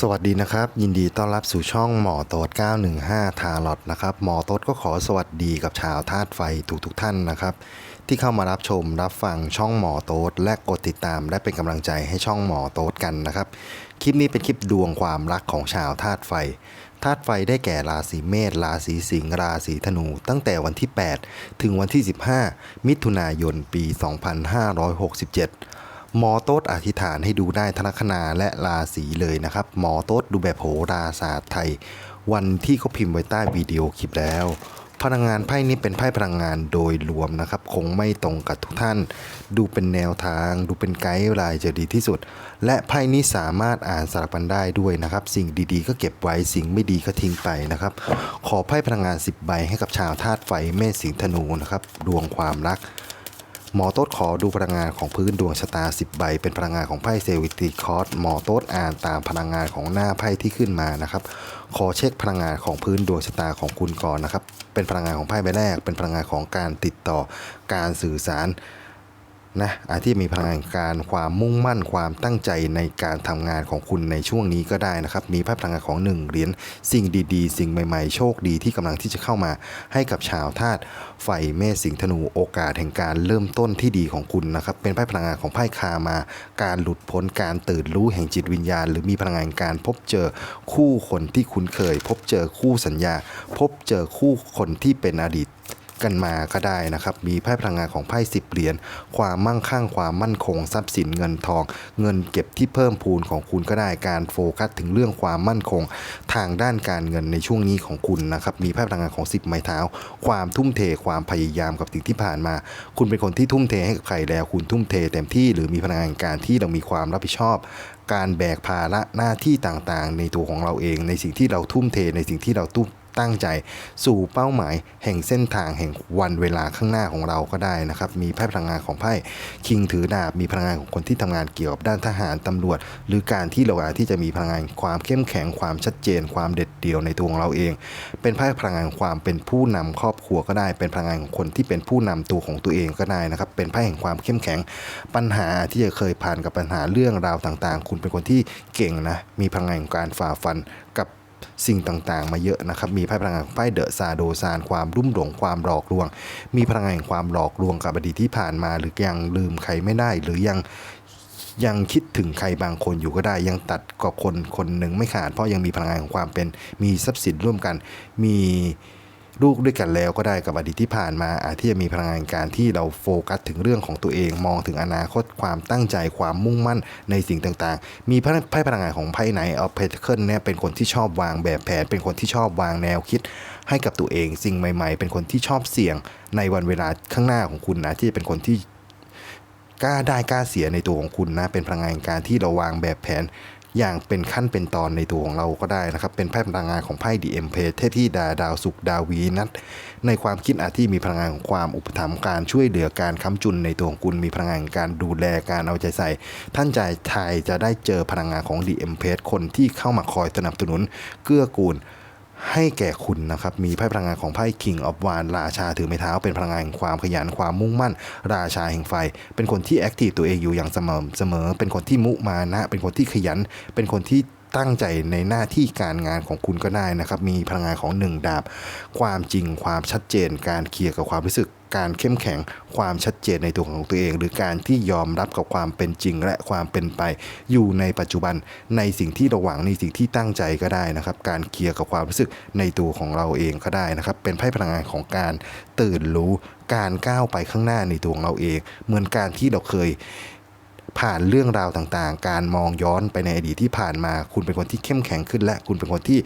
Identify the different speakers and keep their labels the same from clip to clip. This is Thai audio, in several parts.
Speaker 1: สวัสดีนะครับ ยินดีต้อนรับสู่ช่องหมอโต๊ด915 ทาร์ลอตนะครับหมอโต๊ดก็ขอสวัสดีกับชาวธาตุไฟทุกทุกๆท่านนะครับ ที่เข้ามารับชมรับฟังช่องหมอโต๊ดและกดติดตามและเป็นกำลังใจให้ช่องหมอโต๊ดกันนะครับ คลิปนี้เป็นคลิปดวงความรักของชาวธาตุไฟธาตุไฟได้แก่ราศีเมษราศีสิงห์ราศีธนู ตั้งแต่วันที่ 8 ถึงวันที่ 15 มิถุนายนปี 2567 หมอโต๊ดอธิษฐานให้ดูได้ทลัคนาและราศีเลยนะครับ หมอโต๊ดดูแบบโหราศาสตร์ไทย วันที่เขาพิมพ์ไว้ใต้วิดีโอคลิปแล้ว พลังงานไพ่นี้เป็นไพ่พลังงานโดยรวมนะครับ คงไม่ตรงกับทุกท่าน ดูเป็นแนวทาง ดูเป็นไกด์ไลน์จะดีที่สุด และไพ่นี้สามารถอ่านสลับกันได้ด้วยนะครับ สิ่งดีๆ ก็เก็บไว้สิ่งไม่ดีก็ทิ้งไปนะครับ ขอไพ่พลังงาน 10 ใบให้กับชาวธาตุไฟเมษสิงห์ธนูนะครับดวงความรัก หมอโต๊ดขอดูพลังงานของพื้นดวงชะตา 10 ใบ เป็นพลังงานของไพ่เซวิตีคอร์สหมอโต๊ดอ่านตามพลังงานของหน้าไพ่ที่ขึ้นมานะครับ ขอเช็คพลังงานของพื้นดวงชะตาของคุณก่อนนะครับ เป็นพลังงานของไพ่ใบแรก เป็นพลังงานของการติดต่อการสื่อสาร นะอาจที่มีพลังงานการความมุ่งมั่นความตั้งใจในการทำงานของคุณในช่วงนี้ก็ได้นะครับ มีไพ่พลังงานของหนึ่งเหรียญสิ่งดีๆ สิ่งใหม่ๆ โชคดีที่กำลังที่จะเข้ามาให้กับชาวธาตุไฟเมษสิงธนูโอกาสแห่งการเริ่มต้นที่ดีของคุณนะครับ เป็นไพ่พลังงานของไพ่คามา การหลุดพ้นการตื่นรู้แห่งจิตวิญญาณ หรือมีพลังงานการพบเจอคู่คนที่คุ้นเคย พบเจอคู่สัญญา พบเจอคู่คนที่เป็นอดีต กันมาก็ได้นะครับ มีไพ่พลังงานของไพ่สิบเหรียญความมั่งคั่งความมั่นคง ทรัพย์สินเงินทอง เงินเก็บที่เพิ่มพูนของคุณก็ได้การโฟกัสถึงเรื่องความมั่นคง ทางด้านการเงินในช่วงนี้ของคุณนะครับมีไพ่พลังงานของสิบไม้เท้า ความทุ่มเทความพยายามกับสิ่งที่ผ่านมา คุณเป็นคนที่ทุ่มเทให้กับใครแล้ว คุณทุ่มเทเต็มที่หรือมีพลังงานการที่เรามีความรับผิดชอบการแบกภาระหน้าที่ต่างๆ ในตัวของเราเอง ในสิ่งที่เราทุ่มเทในสิ่งที่เราตุ้ม ตั้งใจสู่เป้าหมายแห่งเส้นทางแห่งวันเวลาข้างหน้าของเราก็ได้นะครับ มีไพ่พลังงานของไพ่คิงถือดาบ มีพลังงานของคนที่ทำงานเกี่ยวกับด้านทหารตำรวจ หรือการที่เราอาจที่จะมีพลังงานความเข้มแข็งความชัดเจน ความเด็ดเดี่ยวในตัวของเราเอง เป็นไพ่พลังงานความเป็นผู้นำครอบครัวก็ได้ เป็นพลังงานของคนที่เป็นผู้นำตัวของตัวเองก็ได้นะครับ เป็นไพ่แห่งความเข้มแข็ง ปัญหาที่จะเคยผ่านกับปัญหาเรื่องราวต่างๆ คุณเป็นคนที่เก่งนะ มีพลังงานของการฝ่าฟันกับ สิ่งต่างๆ มาเยอะนะครับ มีไพ่พลังงานของไพ่เดอะซาโดซานความรุ่มหลงความหลอกลวง มีพลังงานแห่งความหลอกลวงกับอดีตที่ผ่านมา หรือยังลืมใครไม่ได้ หรือยังยังคิดถึงใครบางคนอยู่ก็ได้ ยังตัดกับคนคนหนึ่งไม่ขาด เพราะยังมีพลังงานของความเป็นมีทรัพย์สินร่วมกัน มี ลูกด้วยกันแล้วก็ได้กับอดีตที่ผ่านมาอาจที่จะมีพลังงานการที่เราโฟกัสถึงเรื่องของตัวเองมองถึงอนาคตความตั้งใจความมุ่งมั่นในสิ่งต่างๆ มีไพ่ไพ่พลังงานของไพ่ไหนเอาเพทเคิลเนี่ยเป็นคนที่ชอบวางแบบแผน เป็นคนที่ชอบวางแนวคิด ให้กับตัวเองสิ่งใหม่ ๆ เป็นคนที่ชอบเสี่ยงในวันเวลาข้างหน้าของคุณนะที่จะเป็นคนที่กล้าได้กล้าเสียในตัวของคุณนะเป็นพลังงานการที่เราวางแบบแผน อย่างเป็นขั้นเป็นตอนในตัวของเราก็ได้นะครับ เป็นไพ่พลังงานของไพ่ดีเอ็มเพเทพที่ดาดาวสุกดาววีนัทในความคิดอาที่มีพลังงานของความอุปถัมภ์การช่วยเหลือการค้ำจุนในตัวของคุณมีพลังงานการดูแลการเอาใจใส่ ท่านใจไทยจะได้เจอพลังงานของดีเอ็มเพคนที่เข้ามาคอยสนับสนุนเกื้อกูล ให้แก่คุณนะครับ มีไพ่พลังงานของไพ่ King of w a n ราชาถือไม้เท้าเป็นพลังงานแห่งความขยันความมุ่งมั่น ราชาแห่งไฟ เป็นคนที่แอคทีฟตัวเองอยู่อย่างเสมอเสมอ เป็นคนที่มุมานะ เป็นคนที่ขยัน เป็นคนที่ตั้งใจในหน้าที่การงานของคุณก็ได้นะครับ มีพลังงานของหนึ่งดาบ ความจริงความชัดเจน การเคลียร์กับความรู้สึก การเข้มแข็งความชัดเจนในตัวของตัวเอง หรือการที่ยอมรับกับความเป็นจริง และความเป็นไปอยู่ในปัจจุบันในสิ่งที่เราหวังในสิ่งที่ตั้งใจก็ได้นะครับ การเคลียร์กับความรู้สึกในตัวของเราเองก็ได้นะครับ เป็นไพ่พลังงานของการตื่นรู้การก้าวไปข้างหน้าในตัวของเราเอง เหมือนการที่เราเคยผ่านเรื่องราวต่างๆ การมองย้อนไปในอดีตที่ผ่านมา คุณเป็นคนที่เข้มแข็งขึ้น และคุณเป็นคนที่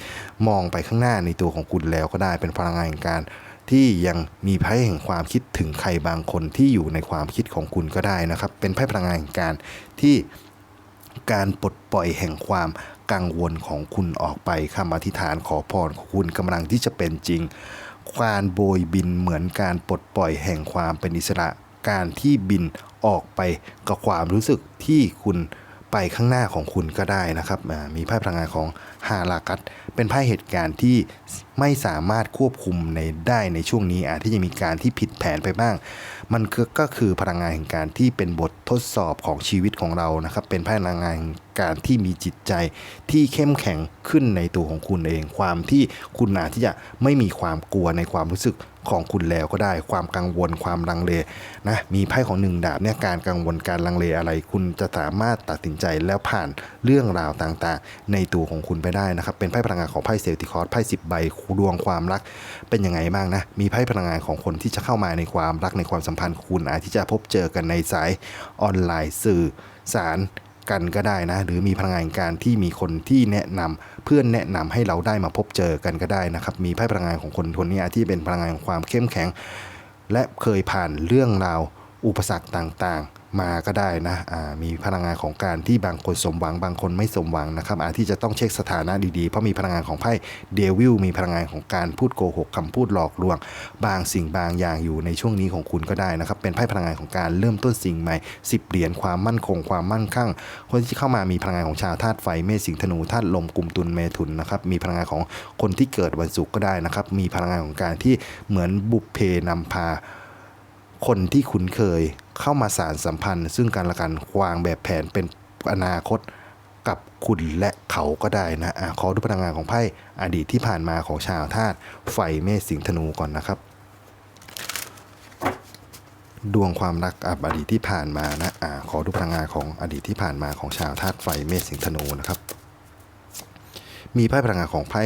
Speaker 1: มองไปข้างหน้าในตัวของคุณแล้วก็ได้เป็นพลังงานการ ที่ยังมีไพ่แห่งความคิดถึงใครบางคนที่อยู่ในความคิดของคุณก็ได้นะครับ เป็นไพ่พลังงานแห่งการที่การปลดปล่อยแห่งความกังวลของคุณออกไปคำอธิษฐานขอพรของคุณกำลังที่จะเป็นจริงการโบยบินเหมือนการปลดปล่อยแห่งความเป็นอิสระ การที่บินออกไปกับความรู้สึกที่คุณ ไปข้างหน้าของคุณก็ได้นะครับมีไพ่พลังงานของฮารากัสเป็นไพ่เหตุการณ์ที่ไม่สามารถควบคุมในได้ในช่วงนี้อาจที่จะมีการที่ผิดแผนไปบ้าง มันก็คือพลังงานแห่งการที่เป็นบททดสอบของชีวิตของเรานะครับ เป็นพลังงานแห่งการที่มีจิตใจที่เข้มแข็งขึ้นในตัวของคุณเอง ความที่คุณอาจที่จะไม่มีความกลัวในความรู้สึก ของคุณแล้วก็ได้ ความกังวลความลังเลนะมีไพ่ของหนึ่งดาบเนี่ยการกังวลการลังเลอะไร คุณจะสามารถตัดสินใจแล้วผ่านเรื่องราวต่างๆ ในตัวของคุณไปได้นะครับ เป็นไพ่พลังงานของไพ่เซลติคอร์สไพ่สิบใบดวงความรัก เป็นยังไงบ้างนะมีไพ่พลังงานของคนที่จะเข้ามาในความรักในความสัมพันธ์คุณอาจที่จะพบเจอกันในสายออนไลน์สื่อสาร กันก็ได้นะ หรือมีพลังงานการที่มีคนที่แนะนำเพื่อนแนะนำให้เราได้มาพบเจอกันก็ได้นะครับ มีไพ่พลังงานของคนคนนี้ที่เป็นพลังงานของความเข้มแข็ง และเคยผ่านเรื่องราวอุปสรรคต่างๆ มาก็ได้นะมีพลังงานของการที่บางคนสมหวังบางคนไม่สมหวังนะครับอาจที่จะต้องเช็คสถานะดีๆ เพราะมีพลังงานของไพ่เดวิลมีพลังงานของการพูดโกหกคำพูดหลอกลวง บางสิ่งบางอย่างอยู่ในช่วงนี้ของคุณก็ได้นะครับเป็นไพ่พลังงานของการเริ่มต้นสิ่งใหม่สิบเหรียญความมั่นคงความมั่นคั่ง คนที่เข้ามามีพลังงานของชาวธาตุไฟเมษสิงห์ธนูธาตุลมกลุ่มตุลเมถุนนะครับมีพลังงานของคนที่เกิดวันศุกร์ก็ได้นะครับมีพลังงานของการที่เหมือนบุพเพนำพา คนที่คุ้นเคยเข้ามาสารสัมพันธ์ ซึ่งกันและกันวางแบบแผนเป็นอนาคตกับคุณและเขาก็ได้นะอะขอดูพลังงานของไพ่อดีตที่ผ่านมาของชาวธาตุไฟเมษสิงห์ธนูก่อนนะครับ ดวงความรักออดีตที่ผ่านมานะอ่าขอดูพลังงานของอดีตที่ผ่านมาของชาวธาตุไฟเมษสิงห์ธนูนะครับ มีไพ่พลังงานของไพ่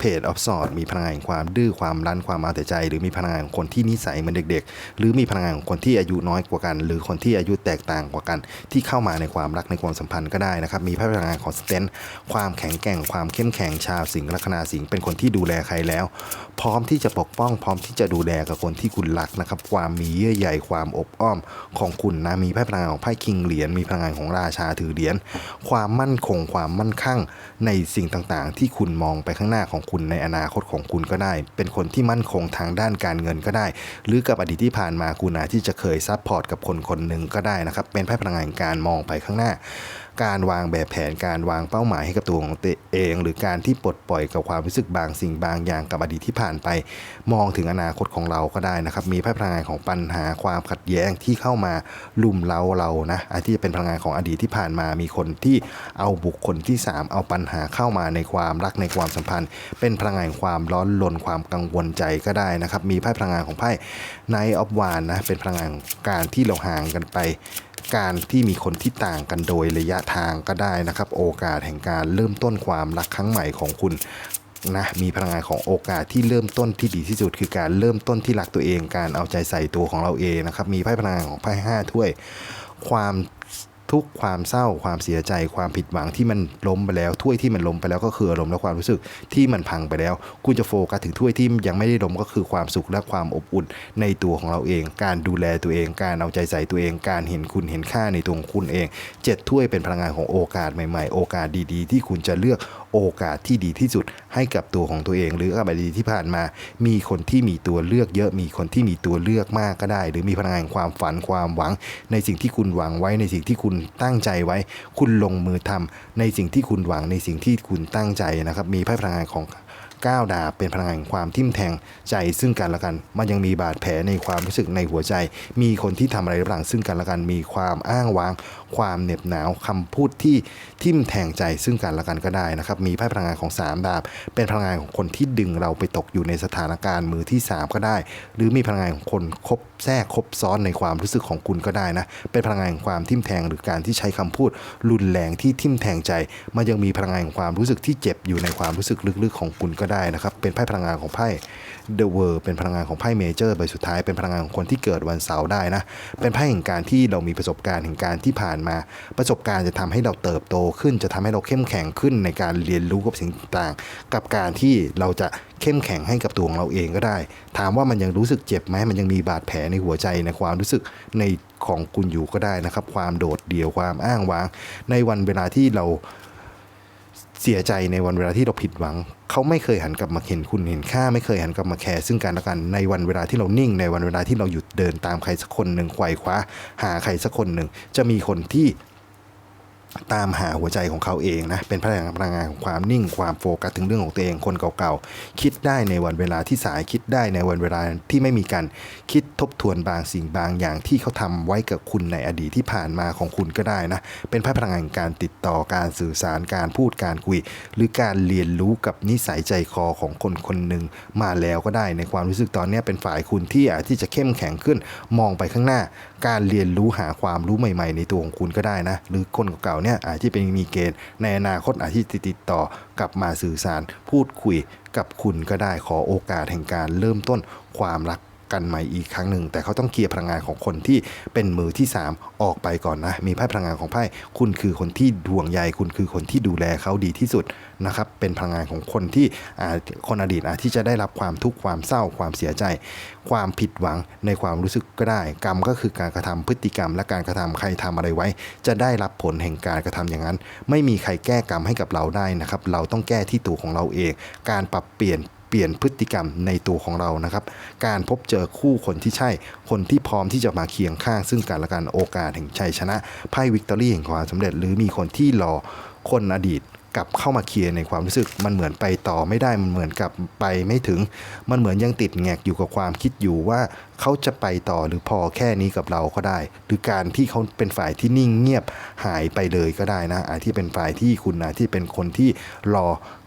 Speaker 1: เพจออฟสอดมีพลังงานแห่งความดื้อความรั้นความเอาแต่ใจ หรือมีพลังงานของคนที่นิสัยเหมือนเด็ก ๆ หรือมีพลังงานของคนที่อายุน้อยกว่ากัน หรือคนที่อายุแตกต่างกว่ากัน ที่เข้ามาในความรักในความสัมพันธ์ก็ได้นะครับมีไพ่พลังงานของสเตนความแข็งแกร่งความเข้มแข็งชาวสิงห์ลัคนาสิงห์เป็นคนที่ดูแลใครแล้ว พร้อมที่จะปกป้องพร้อมที่จะดูแลกับคนที่คุณรักนะครับความมีเยื่อใยความอบอ้อมของคุณนะมีพลังงานของไพ่คิงเหรียญมีพลังงานของราชาถือเหรียญความมั่นคงความมั่นคั่งในสิ่งต่างๆ ที่คุณมองไปข้างหน้าของคุณในอนาคตของคุณก็ได้ เป็นคนที่มั่นคงทางด้านการเงินก็ได้ หรือกับอดีตที่ผ่านมาคุณอาจที่จะเคยซัพพอร์ตกับคนคนหนึ่งก็ได้นะครับเป็นไพ่พลังงานการมองไปข้างหน้า การวางแบบแผนการวางเป้าหมายให้กับตัวของตัวเอง หรือการที่ปลดปล่อยกับความรู้สึกบางสิ่งบางอย่างกับอดีตที่ผ่านไป มองถึงอนาคตของเราก็ได้นะครับ มีไพ่พลังงานของปัญหาความขัดแย้งที่เข้ามาลุ่มเราเรานะอาจที่จะเป็นพลังงานของอดีตที่ผ่านมา มีคนที่เอาบุคคลที่ 3 เอาปัญหาเข้ามาในความรักในความสัมพันธ์ เป็นพลังงานความร้อนรนความกังวลใจก็ได้นะครับ มีไพ่พลังงานของไพ่ไนออฟวานนะ เป็นพลังงานการที่เราห่างกันไป การที่มีคนที่ต่างกันโดยระยะทางก็ได้นะครับ โอกาสแห่งการเริ่มต้นความรักครั้งใหม่ของคุณนะมีพลังงานของโอกาสที่เริ่มต้นที่ดีที่สุด คือการเริ่มต้นที่รักตัวเอง การเอาใจใส่ตัวของเราเองนะครับมีไพ่พลังงานของไพ่ห้าถ้วย ความ ทุกความเศร้าความเสียใจความผิดหวังที่มันล้มไปแล้วถ้วยที่มันล้มไปแล้วก็คืออารมณ์และความรู้สึกที่มันพังไปแล้ว คุณจะโฟกัสถึงถ้วยที่ยังไม่ได้ล้มก็คือความสุขและความอบอุ่นในตัวของเราเอง การดูแลตัวเอง การเอาใจใส่ตัวเอง การเห็นคุณเห็นค่าในตัวของคุณเองเจ็ดถ้วยเป็นพลังงานของโอกาสใหม่ๆ โอกาสดีๆ ที่คุณจะเลือกโอกาสที่ดีที่สุดให้กับตัวของตัวเอง หรือกับอดีตที่ผ่านมา มีคนที่มีตัวเลือกเยอะมีคนที่มีตัวเลือกมากก็ได้ หรือมีพลังงานความฝันความหวัง ในสิ่งที่คุณหวังไว้ในสิ่งที่คุณตั้งใจไว้ คุณลงมือทำในสิ่งที่คุณหวังในสิ่งที่คุณตั้งใจนะครับ มีไพ่พลังงานของก้าวดาบเป็นพลังงานแห่งความทิ่มแทงใจซึ่งกันและกัน มันยังมีบาดแผลในความรู้สึกในหัวใจ มีคนที่ทำอะไรระหว่างซึ่งกันและกัน มีความอ้างว้าง ความเหน็บหนาวคำพูดที่ทิ่มแทงใจซึ่งกันและกันก็ได้นะครับ มีไพ่พลังงานของสามดาบ เป็นพลังงานของคนที่ดึงเราไปตกอยู่ในสถานการณ์มือที่สามก็ได้ หรือมีพลังงานของคนคบแทรกคบซ้อนในความรู้สึกของคุณก็ได้นะ เป็นพลังงานแห่งความทิ่มแทงหรือการที่ใช้คำพูด รุนแรงที่ทิ่มแทงใจ มันยังมีพลังงานของความรู้สึกที่เจ็บอยู่ในความรู้สึกลึกๆของคุณก็ได้นะครับ เป็นไพ่พลังงานของไพ่ The World เป็นพลังงานของไพ่เมเจอร์ใบสุดท้ายเป็นพลังงานของคนที่เกิดวันเสาร์ได้นะ เป็นไพ่แห่งการที่เรามีประสบการณ์แห่งการที่ผ่านมา ประสบการณ์จะทำให้เราเติบโตขึ้น จะทำให้เราเข้มแข็งขึ้นในการเรียนรู้กับสิ่งต่างกับการที่เราจะเข้มแข็งให้กับตัวของเราเองก็ได้ ถามว่ามันยังรู้สึกเจ็บไหมมันยังมีบาดแผลในหัวใจในความรู้สึกในของคุณอยู่ก็ได้นะครับ ความโดดเดี่ยวความอ้างว้าง ในวันเวลาที่เรา เสียใจในวันเวลาที่เราผิดหวัง เขาไม่เคยหันกลับมาเห็นคุณเห็นค่า ไม่เคยหันกลับมาแคร์ซึ่งกันและกันในวันเวลาที่เรานิ่ง ในวันเวลาที่เราหยุดเดินตามใครสักคนหนึ่งไขว่คว้าหาใครสักคนหนึ่งจะมีคนที่ ตามหาหัวใจของเขาเองนะ เป็นพลังงานพลังงานของความนิ่งความโฟกัสถึงเรื่องของตัวเองคนเก่าๆ คิดได้ในวันเวลาที่สายคิดได้ในวันเวลาที่ไม่มีการคิดทบทวนบางสิ่งบางอย่างที่เขาทำไว้กับคุณในอดีตที่ผ่านมาของคุณก็ได้นะ เป็นพลังงานการติดต่อการสื่อสารการพูดการคุย หรือการเรียนรู้กับนิสัยใจคอของคนคนหนึ่งมาแล้วก็ได้ในความรู้สึกตอนนี้เป็นฝ่ายคุณที่อาจที่จะเข้มแข็งขึ้นมองไปข้างหน้า การเรียนรู้หาความรู้ใหม่ ๆ ในตัวของคุณก็ได้นะ หรือคนเก่าๆเนี่ยอาจจะเป็นมีเกณฑ์ในอนาคตอาจจะติดต่อกลับมาสื่อสารพูดคุยกับคุณก็ได้ขอโอกาสแห่งการเริ่มต้นความรัก กันใหม่อีกครั้งหนึ่ง แต่เขาต้องเคลียร์พลังงานของคนที่เป็นมือที่ 3 ออกไปก่อนนะ มีไพ่พลังงานของไพ่คุณคือคนที่ดวงใยคุณคือคนที่ดูแลเขาดีที่สุดนะครับเป็นพลังงานของคนที่คนอดีตอาจที่จะได้รับความทุกข์ความเศร้าความเสียใจ ความผิดหวังในความรู้สึกก็ได้ กรรมก็คือการกระทำพฤติกรรม และการกระทำใครทำอะไรไว้ จะได้รับผลแห่งการกระทำอย่างนั้น ไม่มีใครแก้กรรมให้กับเราได้นะครับเราต้องแก้ที่ตัวของเราเอง การปรับเปลี่ยน เปลี่ยนพฤติกรรมในตัวของเรานะครับ การพบเจอคู่คนที่ใช่ คนที่พร้อมที่จะมาเคียงข้าง ซึ่งกันและกันโอกาสแห่งชัยชนะไพ่วิกตอรี่แห่งความสำเร็จ หรือมีคนที่รอคนอดีตกลับเข้ามาเคลียร์ในความรู้สึกมันเหมือนไปต่อไม่ได้มันเหมือนกับไปไม่ถึง มันเหมือนยังติดแงกอยู่กับความคิดอยู่ว่าเขาจะไปต่อหรือพอแค่นี้กับเราก็ได้ หรือการที่เขาเป็นฝ่ายที่นิ่งเงียบหายไปเลยก็ได้นะอาจที่เป็นฝ่ายที่คุณนะที่เป็นคนที่รอ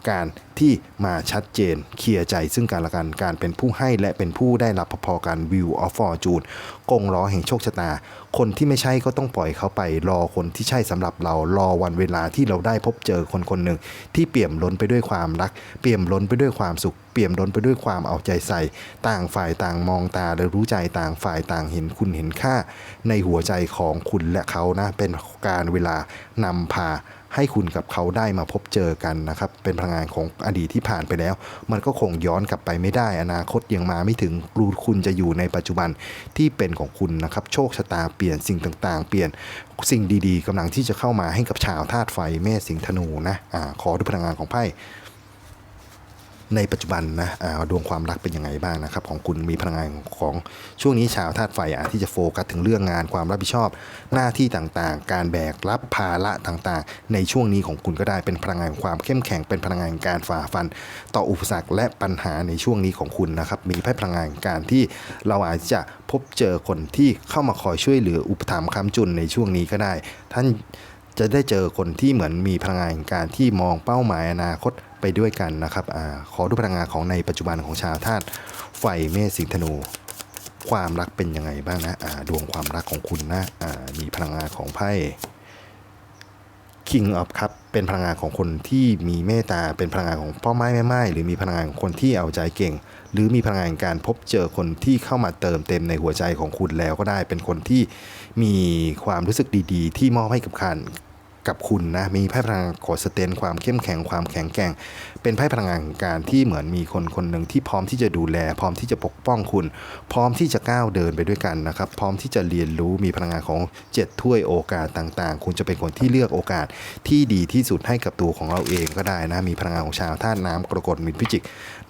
Speaker 1: การที่มาชัดเจนเคลียร์ใจซึ่งกันและกันการเป็นผู้ให้และเป็นผู้ได้รับพอๆกัน View of Fortune กงล้อแห่งโชคชะตา คนที่ไม่ใช่ก็ต้องปล่อยเขาไป รอคนที่ใช่สำหรับเรารอวันเวลาที่เราได้พบเจอคนคนหนึ่ง ที่เปี่ยมล้นไปด้วยความรัก เปี่ยมล้นไปด้วยความสุข เปี่ยมล้นไปด้วยความเอาใจใส่ ต่างฝ่ายต่างมองตาและรู้ใจต่างฝ่ายต่างเห็นคุณเห็นค่า ในหัวใจของคุณและเขานะเป็นการเวลานำพา ให้คุณกับเขาได้มาพบเจอกันนะครับ เป็นพลังงานของอดีตที่ผ่านไปแล้ว มันก็คงย้อนกลับไปไม่ได้ อนาคตยังมาไม่ถึงรูคุณจะอยู่ในปัจจุบันที่เป็นของคุณนะครับ โชคชะตาเปลี่ยนสิ่งต่างๆ เปลี่ยนสิ่งดีๆกำลังที่จะเข้ามาให้กับชาวธาตุไฟเมษสิงห์ธนูนะอ่าขอดูพลังงานของไพ่ ในปัจจุบันนะดวงความรักเป็นยังไงบ้างนะครับของคุณมีพลังงานของช่วงนี้ชาวธาตุไฟอาจที่จะโฟกัสถึงเรื่องงานความรับผิดชอบ หน้าที่ต่างๆ การแบกรับภาระต่างๆ ในช่วงนี้ของคุณก็ได้เป็นพลังงานความเข้มแข็งเป็นพลังงานการฝ่าฟัน ต่ออุปสรรคและปัญหาในช่วงนี้ของคุณนะครับมีไพ่พลังงานการที่เราอาจจะพบเจอคนที่เข้ามาคอยช่วยเหลืออุปถัมภ์ค้ำจุนในช่วงนี้ก็ได้ ท่าน จะได้เจอคนที่เหมือนมีพลังงานการที่มองเป้าหมายอนาคตไปด้วยกันนะครับอขอดูพลังงานของในปัจจุบันของชาวธาตุไฟเมษสิงธนู ความรักเป็นยังไงบ้างนะดวงความรักของคุณนะมีพลังงานของไพ่ King of Cup เป็นพลังงานของคนที่มีเมตตาเป็นพลังงานของพ่อไม้แม่ไม้หรือมีพลังงานของคนที่เอาใจเก่ง หรือมีพลังงานการพบเจอคนที่เข้ามาเติมเต็มในหัวใจของคุณแล้วก็ได้เป็นคนที่ มีความรู้สึกดีๆ ที่มอบให้กับคันกับคุณนะ มีพลังขอสเตนความเข้มแข็งความแข็งแกร่ง เป็นไพ่พลังงานการที่เหมือนมีคนคนหนึ่งที่พร้อมที่จะดูแล พร้อมที่จะปกป้องคุณ พร้อมที่จะก้าวเดินไปด้วยกันนะครับ พร้อมที่จะเรียนรู้มีพลังงานของเจ็ดถ้วยโอกาสต่างๆ คุณจะเป็นคนที่เลือกโอกาสที่ดีที่สุดให้กับตัวของเราเองก็ได้นะ มีพลังงานของชาวธาตุน้ำกรกฎมินพิจิก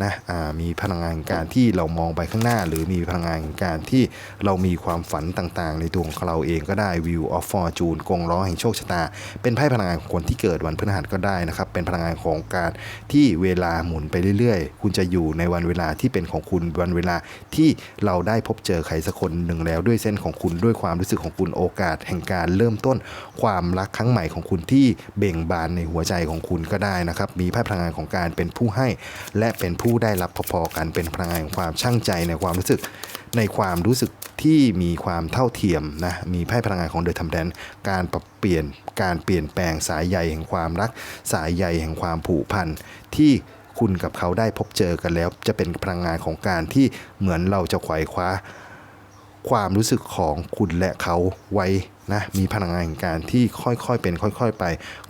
Speaker 1: นะมีพลังงานการที่เรามองไปข้างหน้า หรือมีพลังงานการที่เรามีความฝันต่างๆ ในตัวของเราเองก็ได้ View of Fortune กงล้อแห่งโชคชะตา เป็นไพ่พลังงานของคนที่เกิดวันพฤหัสก็ได้นะครับเป็นพลังงานของการที่เวลาหมุนไปเรื่อยๆ คุณจะอยู่ในวันเวลาที่เป็นของคุณวันเวลาที่เราได้พบเจอใครสักคนหนึ่งแล้วด้วยเส้นของคุณด้วยความรู้สึกของคุณโอกาส แห่งการเริ่มต้น ความรักครั้งใหม่ของคุณที่เบ่งบานในหัวใจของคุณก็ได้นะครับ มีพลังงานของการเป็นผู้ให้ และเป็นผู้ได้รับพอๆกันเป็นพลังงานของความช่างใจในความรู้สึก ในความรู้สึกที่มีความเท่าเทียมนะมีไพ่พลังงานของเดอะทัมแดนการปรับเปลี่ยนการเปลี่ยนแปลงสายใยแห่งความรัก สายใยแห่งความผูกพันที่คุณกับเขาได้พบเจอกันแล้ว จะเป็นพลังงานของการที่เหมือนเราจะไขว่คว้า ความรู้สึกของคุณและเขาไว้ นะมีพลังงานแห่งการที่ค่อยๆเป็นค่อยๆไป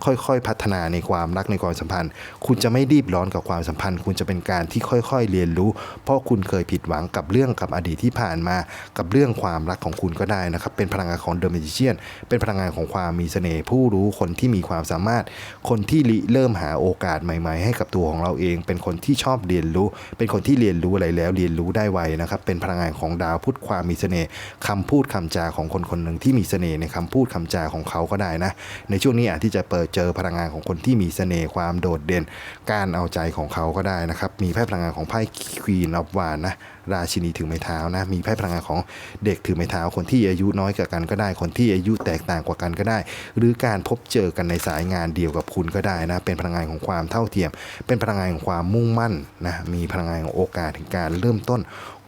Speaker 1: ค่อยๆ พัฒนาในความรักในความสัมพันธ์ คุณจะไม่รีบร้อนกับความสัมพันธ์ คุณจะเป็นการที่ค่อยๆ เรียนรู้ เพราะคุณเคยผิดหวังกับเรื่องกับอดีตที่ผ่านมา กับเรื่องความรักของคุณก็ได้นะครับ เป็นพลังงานของเดอะม a จิเชียนเป็นพลังงานของความมีเสน่ห์ผู้รู้คนที่มีความสามารถ คนที่ริเริ่มหาโอกาสใหม่ ๆ ให้กับตัวของเราเอง เป็นคนที่ชอบเรียนรู้ เป็นคนที่เรียนรู้อะไรแล้วเรียนรู้ได้ไวนะครับเป็นพลังงานของดาวพุธความมีเสน่ห์คำพูดคำจาของคนคนหนึ่งที่มีเสน่ห์ในในคำพูดคำจาของเขาก็ได้นะ ในช่วงนี้อาจที่จะเปิดเจอพลังงานของคนที่มีเสน่ห์ความโดดเด่น การเอาใจของเขาก็ได้นะครับ มีไพ่พลังงานของไพ่ Queen of Wands นะราชินีถือไม้เท้านะ มีไพ่พลังงานของเด็กถือไม้เท้า คนที่อายุน้อยกว่ากันก็ได้ คนที่อายุแตกต่างกว่ากันก็ได้ หรือการพบเจอกันในสายงานเดียวกับคุณก็ได้นะ เป็นพลังงานของความเท่าเทียม เป็นพลังงานของความมุ่งมั่นนะ มีพลังงานของโอกาสถึงการเริ่มต้น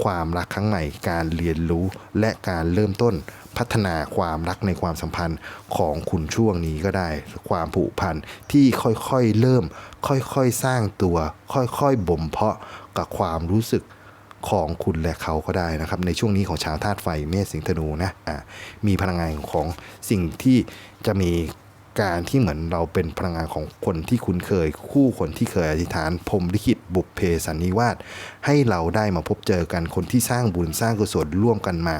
Speaker 1: ความรักครั้งใหม่ การเรียนรู้และการเริ่มต้น พัฒนาความรักในความสัมพันธ์ของคุณช่วงนี้ก็ได้ ความผูกพันที่ค่อยๆเริ่ม ค่อยๆสร้างตัว ค่อยๆบ่มเพาะกับความรู้สึกของคุณและเขาก็ได้นะครับ ในช่วงนี้ของชาวธาตุไฟเมษสิงธนูนะะมีพลังงานของสิ่งที่จะมี การที่เหมือนเราเป็นพลังงานของคนที่คุ้นเคย คู่คนที่เคยอธิษฐานพรมลิขิตบุพเพสันนิวาสให้เราได้มาพบเจอกันคนที่สร้างบุญสร้างกุศลร่วมกันมา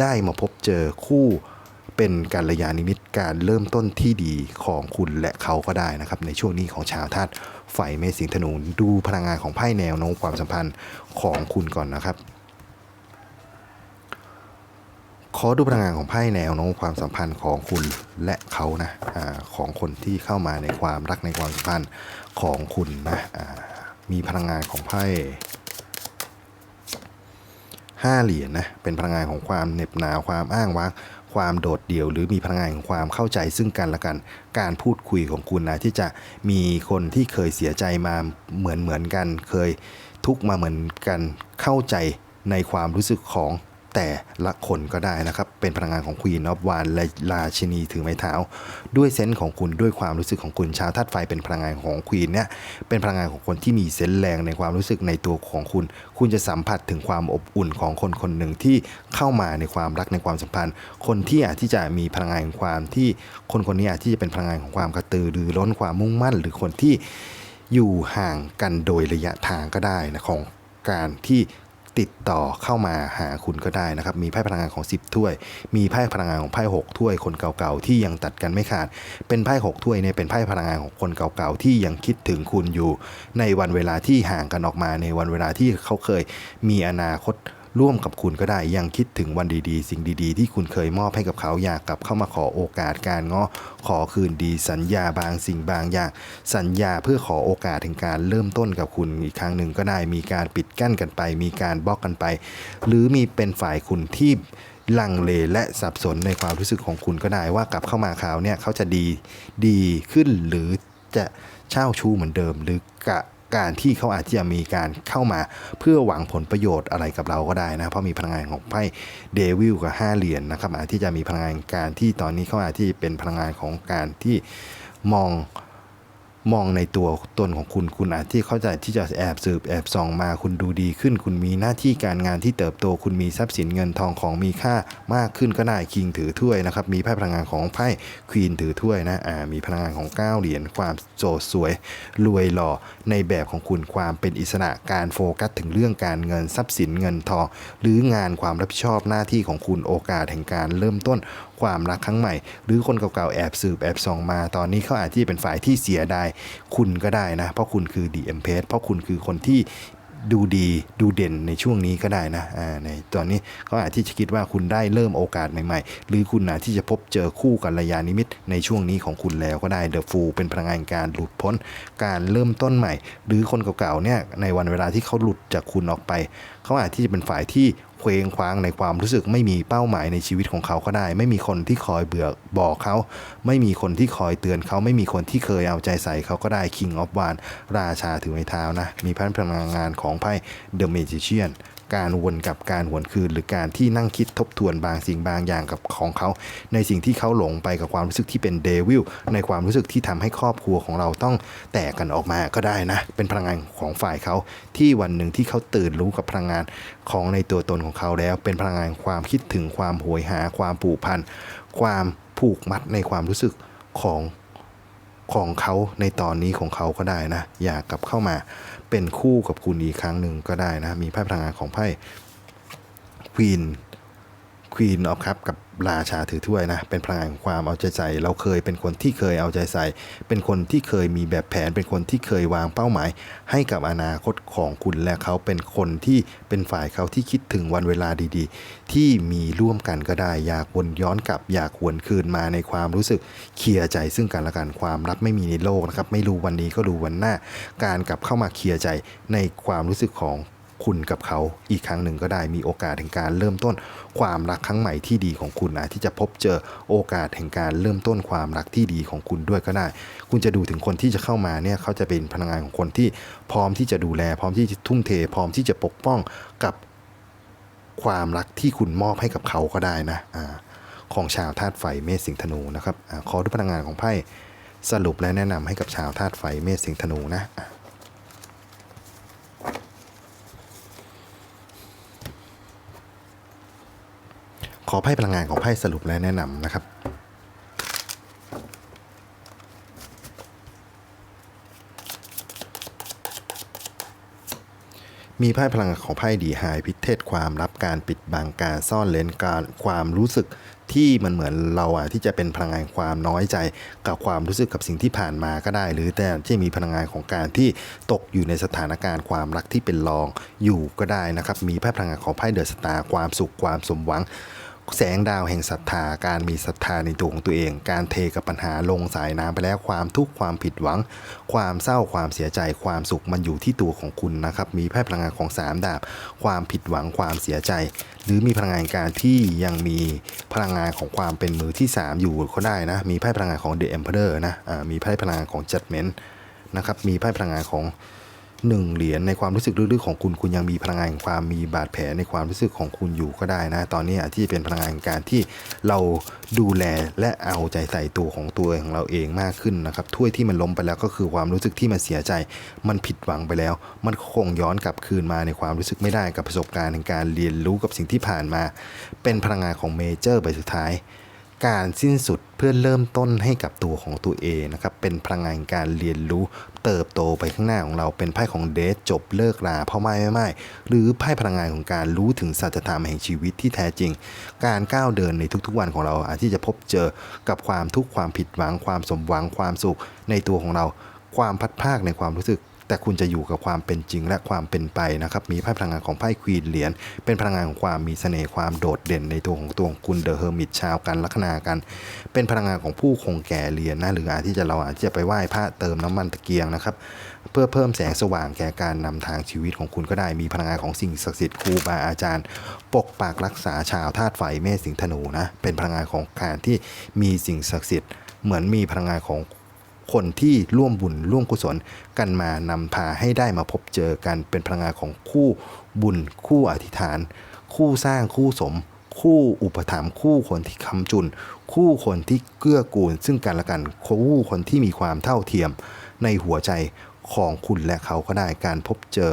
Speaker 1: ได้มาพบเจอคู่เป็นการระยานิมิตการเริ่มต้นที่ดีของคุณและเขาก็ได้นะครับ ในช่วงนี้ของชาวธาตุไฟเมษสิงธนูดูพลังงานของไพ่แนวโน้มความสัมพันธ์ของคุณก่อนนะครับ ขอดูพลังงานของไพ่แนวโน้มความสัมพันธ์ของคุณและเขานะอของคนที่เข้ามาในความรักในความสัมพันธ์ของคุณนะมีพลังงานของไพ่ห้าเหรียญนะเป็นพลังงานของความเหน็บหนาวความอ้างว้างความโดดเดี่ยว หรือมีพลังงานของความเข้าใจซึ่งกันและกัน การพูดคุยของคุณนะที่จะมีคนที่เคยเสียใจมาเหมือนเหมือนกัน เคยทุกมาเหมือนกันเข้าใจในความรู้สึกของ แต่ละคนก็ได้นะครับ เป็นพลังงานของควีนอ f วานและราชินีถือไม้เท้า ด้วยเซนส์ของคุณด้วยความรู้สึกของคุณชาวธาตุไฟเป็นพลังงานของควีนเนี่ยเป็นพลังงานของคนที่มีเซนส์แรงในความรู้สึกในตัวของคุณ คุณจะสัมผัสถึงความอบอุ่นของคนคนหนึ่งที่เข้ามาในความรักในความสัมพันธ์ คนที่อาจที่จะมีพลังงานของความที่คนคนนี้อาจที่จะเป็นพลังงานของความกระตือรือร้นความมุ่งมั่น หรือคนที่อยู่ห่างกันโดยระยะทางก็ได้นะของการที่ ติดต่อเข้ามาหาคุณก็ได้นะครับ มีไพ่พลังงานของ 10 ถ้วย มีไพ่พลังงานของไพ่6ถ้วยคนเก่าๆที่ยังตัดกันไม่ขาด เป็นไพ่6ถ้วยเนี่ยเป็นไพ่พลังงานของคนเก่าๆที่ยังคิดถึงคุณอยู่ ในวันเวลาที่ห่างกันออกมาในวันเวลาที่เขาเคยมีอนาคต ร่วมกับคุณก็ได้ยังคิดถึงวันดีๆ สิ่งดีๆ ที่คุณเคยมอบให้กับเขาอยากกลับเข้ามาขอโอกาสการง้อขอคืนดีสัญญาบางสิ่งบางอย่างสัญญาเพื่อขอโอกาสถึงการเริ่มต้นกับคุณอีกครั้งหนึ่งก็ได้มีการปิดกั้นกันไป มีการบล็อกกันไป หรือมีเป็นฝ่ายคุณที่ลังเลและสับสนในความรู้สึกของคุณก็ได้ว่ากลับเข้ามาคราวเนี่ยเขาจะดีดีขึ้นหรือจะเช่าชู้เหมือนเดิมหรือกะ การที่เขาอาจจะมีการเข้ามาเพื่อหวังผลประโยชน์อะไรกับเราก็ได้นะเพราะมีพลังงานของไพ่เดวิลกับ5เหรียญนะครับอาจที่จะมีพลังงานการที่ตอนนี้เขาอาจที่เป็นพลังงานของการที่มอง มองในตัวตนของคุณ คุณอาจที่เข้าใจที่จะแอบสืบแอบส่องมา คุณดูดีขึ้น คุณมีหน้าที่การงานที่เติบโต คุณมีทรัพย์สินเงินทองของมีค่ามากขึ้นก็ได้คิงถือถ้วยนะครับ มีไพ่พลังงานของไพ่ควีนถือถ้วยนะ อ่า มีพลังงานของเก้าเหรียญ ความโสดสวย รวยหล่อ ในแบบของคุณ ความเป็นอิสระ การโฟกัสถึงเรื่องการเงิน ทรัพย์สินเงินทอง หรืองานความรับผิดชอบหน้าที่ของคุณ โอกาสแห่งการเริ่มต้น ความรักครั้งใหม่ หรือคนเก่าๆแอบสืบแอบส่องมา ตอนนี้เขาอาจที่เป็นฝ่ายที่เสียดายคุณก็ได้นะ เพราะคุณคือดีเอ็มเพเพราะคุณคือคนที่ดูดีดูเด่นในช่วงนี้ก็ได้นะในตอนนี้เขาอาจที่จะคิดว่าคุณได้เริ่มโอกาสใหม่ๆ หรือคุณอาจที่จะพบเจอคู่กัลยาณมิตรในช่วงนี้ของคุณแล้วก็ได้เดอะฟูเป็นพลังงานการหลุดพ้น การเริ่มต้นใหม่ หรือคนเก่าๆเนี่ยในวันเวลาที่เขาหลุดจากคุณออกไป เขาอาจที่จะเป็นฝ่ายที่ เคว้งคว้างในความรู้สึกไม่มีเป้าหมายในชีวิตของเขาก็ได้ ไม่มีคนที่คอยเบื่อบอกเขา ไม่มีคนที่คอยเตือนเขาไม่มีคนที่เคยเอาใจใส่เขาก็ได้ King of w a n ราชาถือไม้เท้านะ มีพันพลังงานของไพ่ The Magician การวนกับการหวนคืน หรือการที่นั่งคิดทบทวนบางสิ่งบางอย่างกับของเขา ในสิ่งที่เขาหลงไปกับความรู้สึกที่เป็นเดวิลในความรู้สึกที่ทำให้ครอบครัวของเราต้องแตกกันออกมาก็ได้นะ เป็นพลังงานของฝ่ายเขาที่วันหนึ่งที่เขาตื่นรู้กับพลังงานของในตัวตนของเขาแล้ว เป็นพลังงานความคิดถึงความโหยหา ความผูกพันความผูกมัดในความรู้สึกของของเขาในตอนนี้ของเขาก็ได้นะ อยากกลับเข้ามา เป็นคู่กับคุณอีกครั้งหนึ่งก็ได้นะมีไพ่พลังงานของไพ่ควีนควีนออฟคัพกับ ราชาถือถ้วยนะ เป็นพลังงานของความเอาใจใส่ เราเคยเป็นคนที่เคยเอาใจใส่ เป็นคนที่เคยมีแบบแผน เป็นคนที่เคยวางเป้าหมาย ให้กับอนาคตของคุณและเขาเป็นคนที่เป็นฝ่ายเขาที่คิดถึงวันเวลาดีๆ ที่มีร่วมกันก็ได้ อยากวนย้อนกลับ อยากหวนคืนมาในความรู้สึกเคลียร์ใจ ซึ่งกันและกันความรักไม่มีในโลกนะครับ ไม่รู้วันนี้ก็รู้วันหน้า การกลับเข้ามาเคลียร์ใจในความรู้สึกของ คุณกับเขาอีกครั้งหนึ่งก็ได้มีโอกาสแห่งการเริ่มต้นความรักครั้งใหม่ที่ดีของคุณนะที่จะพบเจอโอกาสแห่งการเริ่มต้นความรักที่ดีของคุณด้วยก็ได้ คุณจะดูถึงคนที่จะเข้ามาเนี่ยเขาจะเป็นพลังงานของคนที่พร้อมที่จะดูแล พร้อมที่จะทุ่มเท พร้อมที่จะปกป้องกับความรักที่คุณมอบให้กับเขาก็ได้นะอาของชาวธาตุไฟเมษสิงธนูนะครับอขอดูพลังงานของไพ่สรุปและแนะนำให้กับชาวธาตุไฟเมษสิงธนูนะ ขอไพ่พลังงานของไพ่สรุปและแนะนำนะครับ มีไพ่พลังงานของไพ่ดีไฮพิเทศความลับการปิดบังการซ่อนเลนการความรู้สึกที่มันเหมือนเราอะที่จะเป็นพลังงานความน้อยใจกับความรู้สึกกับสิ่งที่ผ่านมาก็ได้ หรือแต่ที่มีพลังงานของการที่ตกอยู่ในสถานการณ์ความรักที่เป็นรองอยู่ก็ได้นะครับ มีไพ่พลังงานของไพ่เดอะสตาร์ความสุขความสมหวัง แสงดาวแห่งศรัทธาการมีศรัทธาในตัวของตัวเอง การเทกับปัญหาลงสายน้ำไปแล้วความทุกข์ความผิดหวัง ความเศร้าความเสียใจความสุขมันอยู่ที่ตัวของคุณนะครับ มีไพ่พลังงานของสามดาบ ความผิดหวังความเสียใจ หรือมีพลังงานการที่ยังมีพลังงานของความเป็นมือที่ 3 อยู่ก็ได้นะ มีไพ่พลังงานของ The Emperor นะอ่ามีไพ่พลังงานของ Judgment นะครับมีไพ่พลังงานของ หนึ่งเหรียญในความรู้สึกลึกๆของคุณคุณยังมีพลังงานความมีบาดแผลในความรู้สึกของคุณอยู่ก็ได้นะ ตอนนี้อาจที่เป็นพลังงานการที่เราดูแลและเอาใจใส่ตัวของตัวของเราเองมากขึ้นนะครับถ้วยที่มันล้มไปแล้วก็คือความรู้สึกที่มันเสียใจ มันผิดหวังไปแล้ว มันคงย้อนกลับคืนมาในความรู้สึกไม่ได้กับประสบการณ์ในการเรียนรู้กับสิ่งที่ผ่านมา เป็นพลังงานของเมเจอร์ใบสุดท้ายการสิ้นสุดเพื่อเริ่มต้นให้กับตัวของตัวเองนะครับเป็นพลังงานการเรียนรู้ เติบโตไปข้างหน้าของเราเป็นไพ่ของเดทจบเลิกลาพ่อไม่ไม่ไม่หรือไพ่พลังงานของการรู้ถึงสัจธรรมแห่งชีวิตที่แท้จริง การก้าวเดินในทุกๆวันของเราอาจที่จะพบเจอกับความทุกข์ความผิดหวังความสมหวังความสุขในตัวของเรา ความพัดภาคในความรู้สึก แต่คุณจะอยู่กับความเป็นจริงและความเป็นไปนะครับ มีไพ่พลังงานของไพ่ควีนเหรียญเป็นพลังงานของความมีเสน่ห์ความโดดเด่นในตัวของตัวของคุณเดอะเฮอร์มิตชาวกันลัคนากัน เป็นพลังงานของผู้คงแก่เหรียญนะหรืออาจที่จะเราอาจจะไปไหว้พระเติมน้ำมันตะเกียงนะครับเพื่อเพิ่มแสงสว่างแก่การนำทางชีวิตของคุณก็ได้มีพลังงานของสิ่งศักดิ์สิทธิ์ครูบาอาจารย์ ปกปักรักษาชาวธาตุไฟเมษสิงห์ธนูนะเป็นพลังงานของการที่มีสิ่งศักดิ์สิทธิ์เหมือนมีพลังงานของ คนที่ร่วมบุญร่วมกุศลกันมานำพาให้ได้มาพบเจอกันเป็นพลังงานของคู่บุญ คู่อธิษฐาน คู่สร้างคู่สม คู่อุปถัมภ์คู่คนที่คำจุน คู่คนที่เกื้อกูล ซึ่งกันและกันคู่คนที่มีความเท่าเทียม ในหัวใจของคุณและเขาก็ได้การพบเจอ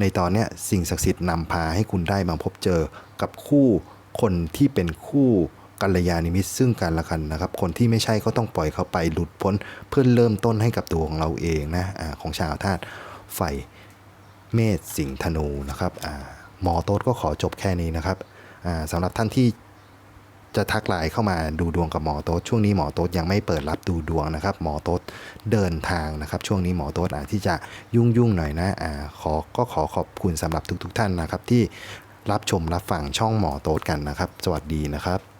Speaker 1: ในตอนนี้สิ่งศักดิ์สิทธิ์นำพาให้คุณได้มาพบเจอกับคู่คนที่เป็นคู่ กัลยาณมิตรซึ่งกันและกันนะครับ คนที่ไม่ใช่ก็ต้องปล่อยเขาไปหลุดพ้นเพื่อเริ่มต้นให้กับตัวของเราเองนะอาของชาวธาตุไฟเมษสิงห์ธนูนะครับหมอโต๊ดก็ขอจบแค่นี้นะครับอ่าสำหรับท่านที่จะทักไลน์เข้ามาดูดวงกับหมอโต๊ดช่วงนี้หมอโต๊ดยังไม่เปิดรับดูดวงนะครับ หมอโต๊ดเดินทางนะครับ ช่วงนี้หมอโต๊ดอาจที่จะยุ่งยุ่งๆหน่อยนะอ่าขอก็ขอขอบคุณสำหรับทุก ๆ ท่านนะครับ ที่รับชมรับฟังช่องหมอโต๊ดกันนะครับ สวัสดีนะครับ